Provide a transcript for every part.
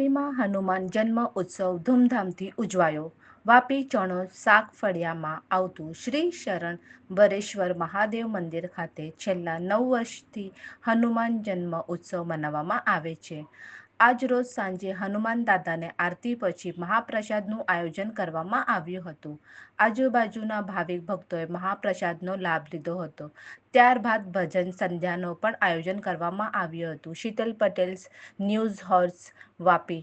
વાપીમાં હનુમાન જન્મ ઉત્સવ ધૂમધામથી ઉજવાયો. વાપી ચણોદ શાક ફળિયામાં આવતું શ્રી શરણ વરેશ્વર મહાદેવ મંદિર ખાતે છેલ્લા નવ વર્ષથી હનુમાન જન્મ ઉત્સવ મનાવવામાં આવે છે. આજરોજ સાંજે હનુમાન દાદાને આરતી પછી મહાપ્રસાદનું આયોજન કરવામાં આવ્યું હતું. આજુબાજુના ભાવિક ભક્તોએ મહાપ્રસાદનો લાભ લીધો હતો. ત્યારબાદ ભજન સંધ્યાનો પણ આયોજન કરવામાં આવ્યું હતું. Sheetal Patel, news horse, Vapi.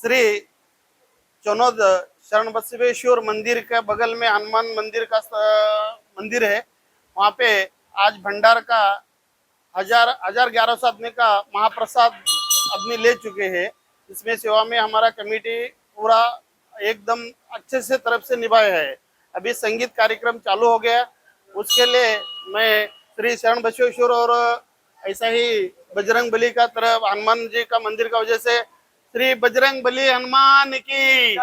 Shri Chanod Sharan Basaveshwar मंदिर के बगल में हनुमान मंदिर का मंदिर है। वहाँ पे आज भंडार का हज़ार हज़ार ग्यारह सौ आदमी का महाप्रसाद आदमी ले चुके हैं। इसमें सेवा में हमारा कमेटी पूरा एकदम अच्छे से तरफ़ से निभाया है। अभी संगीत कार्यक्रम चालू हो गया। उसके लिए मैं श्री शरण बसवेश्वर और ऐसा ही बजरंग बली का तरफ़, हनुमान जी का मंदिर का वजह से શ્રી બજરંગ બલી હનુમાન કી.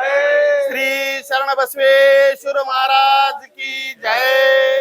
શ્રી શરણ બસવેશ્વર મહારાજ કી. જય.